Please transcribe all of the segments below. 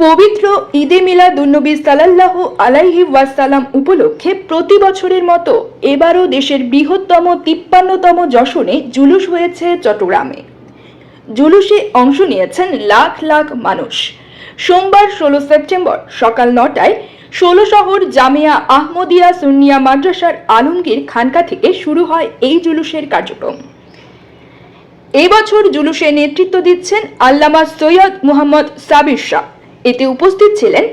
পবিত্র ঈদে মিলা মিলাদুন্নবী সাল্লাল্লাহু আলাইহি ওয়াসাল্লাম উপলক্ষে প্রতি বছরের মতো এবারও দেশের বৃহত্তম তিপ্পান্নতম যশনে জুলুস হয়েছে চট্টগ্রামে। জুলুসে অংশ নিয়েছেন লাখ লাখ মানুষ। সোমবার ষোলো সেপ্টেম্বর সকাল নটায় ষোলো শহর জামিয়া আহমদিয়া সুন্নিয়া মাদ্রাসার আলমগীর খানকা থেকে শুরু হয় এই জুলুসের কার্যক্রম। এবছর জুলুসে নেতৃত্ব দিচ্ছেন আল্লামা সৈয়দ মুহাম্মদ সাবির শাহ। এতে উপস্থিত ছিলেন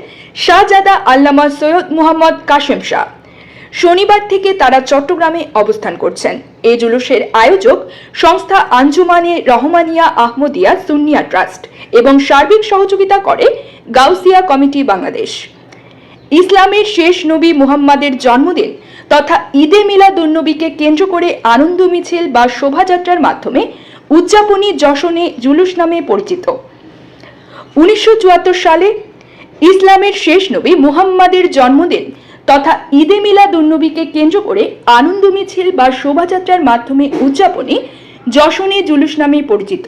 শাহজাদা আল্লামা সৈয়দ মুহাম্মদ কাশেম শাহ। শনিবার থেকে তারা চট্টগ্রামে অবস্থান করছেন। এই জুলুসের আয়োজক সংস্থা আঞ্জুমানে রহমানিয়া আহমদিয়া সুন্নিয়া ট্রাস্ট এবং সার্বিক সহযোগিতা করে গাউসিয়া কমিটি বাংলাদেশ। ইসলামের শেষ নবী মুহাম্মাদের জন্মদিন তথা ঈদে মিলাদুন্নবীকে কেন্দ্র করে আনন্দ মিছিল বা শোভাযাত্রার মাধ্যমে উদযাপনী যশনে জুলুস নামে পরিচিত। উনিশশো সালে ইসলামের শেষ নবী মুহাম্মাদের জন্মদিন তথা ঈদে মিলাদুন্নবীকে কেন্দ্র করে আনন্দ মিছিল বা শোভাযাত্রার মাধ্যমে উদযাপনে যশনে জুলুস নামে পরিচিত।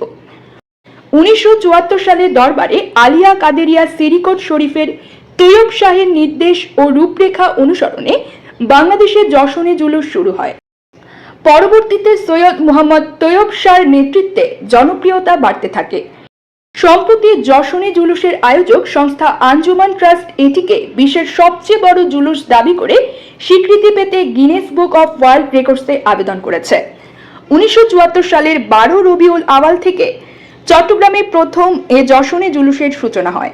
উনিশশো সালে দরবারে আলিয়া কাদেরিয়া সিরিকট শরীফের তৈয়ব শাহের নির্দেশ ও রূপরেখা অনুসরণে বাংলাদেশে যশনে জুলুস শুরু হয়। পরবর্তীতে সৈয়দ মোহাম্মদ তৈয়ব শাহর নেতৃত্বে জনপ্রিয়তা বাড়তে থাকে। সম্প্রতি যশনে জুলুসের আয়োজক সংস্থা আঞ্জুমান ট্রাস্ট এটিকে বিশ্বের সবচেয়ে বড় জুলুস দাবি করে স্বীকৃতি পেতে গিনেস বুক অফ ওয়ার্ল্ড রেকর্ডসে আবেদন করেছে। উনিশশো চুয়াত্তর সালের বারো রবিউল আওয়াল থেকে চট্টগ্রামে প্রথম এ যশনে জুলুসের সূচনা হয়।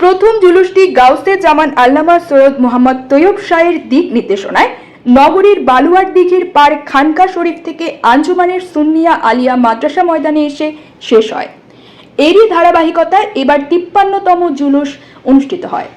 প্রথম জুলুসটি গাউসে জামান আল্লামা সৈয়দ মোহাম্মদ তৈয়ব শাহের দিক নির্দেশনায় নগরীর বালুয়ার দিঘির পার খানকা শরীফ থেকে আঞ্জুমানের সুন্নিয়া আলিয়া মাদ্রাসা ময়দানে এসে শেষ হয়। এরই ধারাবাহিকতায় এবার তিপ্পান্নতম জুলুস অনুষ্ঠিত হয়।